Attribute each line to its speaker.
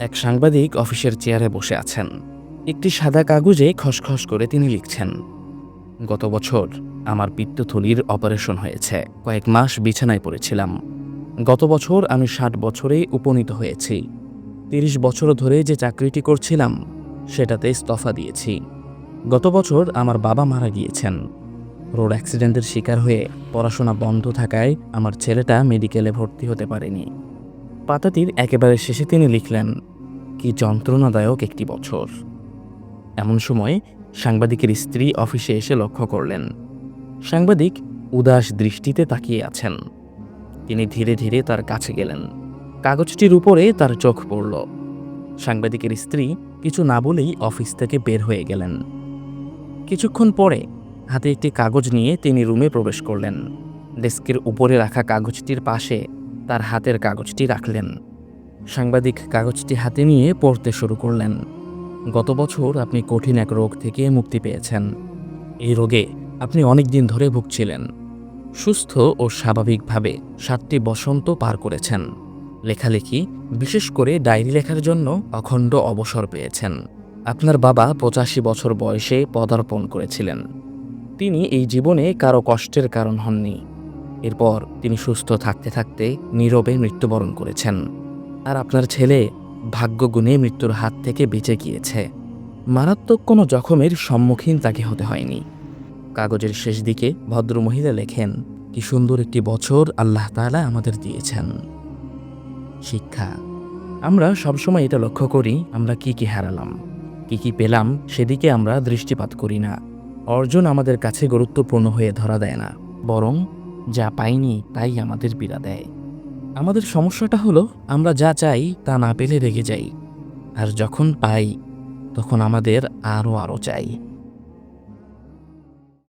Speaker 1: এক সাংবাদিক অফিসের চেয়ারে বসে আছেন। একটি সাদা কাগজে খসখস করে তিনি লিখছেন, গত বছর আমার পিত্তথলির অপারেশন হয়েছে। কয়েক মাস বিছানায় পড়েছিলাম। গত বছর আমি ষাট বছরে উপনীত হয়েছি। তিরিশ বছর ধরে যে চাকরিটি করছিলাম, সেটাতে ইস্তফা দিয়েছি। গত বছর আমার বাবা মারা গিয়েছেন। রোড অ্যাক্সিডেন্টের শিকার হয়ে পড়াশোনা বন্ধ থাকায় আমার ছেলেটা মেডিকেলে ভর্তি হতে পারেনি। পাতাটির একেবারে শেষে তিনি লিখলেন, কি যন্ত্রণাদায়ক একটি বছর। এমন সময় সাংবাদিকের স্ত্রী অফিসে এসে লক্ষ্য করলেন, সাংবাদিক উদাস দৃষ্টিতে তাকিয়ে আছেন। তিনি ধীরে ধীরে তার কাছে গেলেন। কাগজটির উপরে তার চোখ পড়ল। সাংবাদিকের স্ত্রী কিছু না বলেই অফিস থেকে বের হয়ে গেলেন। কিছুক্ষণ পরে হাতে একটি কাগজ নিয়ে তিনি রুমে প্রবেশ করলেন। ডেস্কের উপরে রাখা কাগজটির পাশে তার হাতের কাগজটি রাখলেন। সাংবাদিক কাগজটি হাতে নিয়ে পড়তে শুরু করলেন। গত বছর আপনি কঠিন এক রোগ থেকে মুক্তি পেয়েছেন। এই রোগে আপনি অনেক দিন ধরে ভুগছিলেন। সুস্থ ও স্বাভাবিকভাবে সাতটি বসন্ত পার করেছেন। লেখালেখি, বিশেষ করে ডায়েরি লেখার জন্য অখণ্ড অবসর পেয়েছেন। আপনার বাবা পঁচাশি বছর বয়সে পদার্পণ করেছিলেন। তিনি এই জীবনে কারও কষ্টের কারণ হননি। এরপর তিনি সুস্থ থাকতে থাকতে নীরবে মৃত্যুবরণ করেছেন। আর আপনার ছেলে ভাগ্যগুণে মৃত্যুর হাত থেকে বেঁচে গিয়েছে। মারাত্মক কোনো জখমের সম্মুখীন তাকে হতে হয়নি। কাগজের শেষ দিকে ভদ্রমহিলা লেখেন, কি সুন্দর একটি বছর আল্লাহ তাআলা আমাদের দিয়েছেন। শিক্ষা, আমরা সবসময় এটা লক্ষ্য করি, আমরা কি কি হারালাম, কি কি পেলাম, সেদিকে আমরা দৃষ্টিপাত করি না। অর্জন আমাদের কাছে গুরুত্বপূর্ণ হয়ে ধরা দেয় না। বরং যা পাইনি তাই আমাদের পীড়া দেয়। আমাদের সমস্যাটা হলো, আমরা যা চাই তা না পেলে রেগে যাই। আর যখন পাই, তখন আমাদের আরও আরও চাই।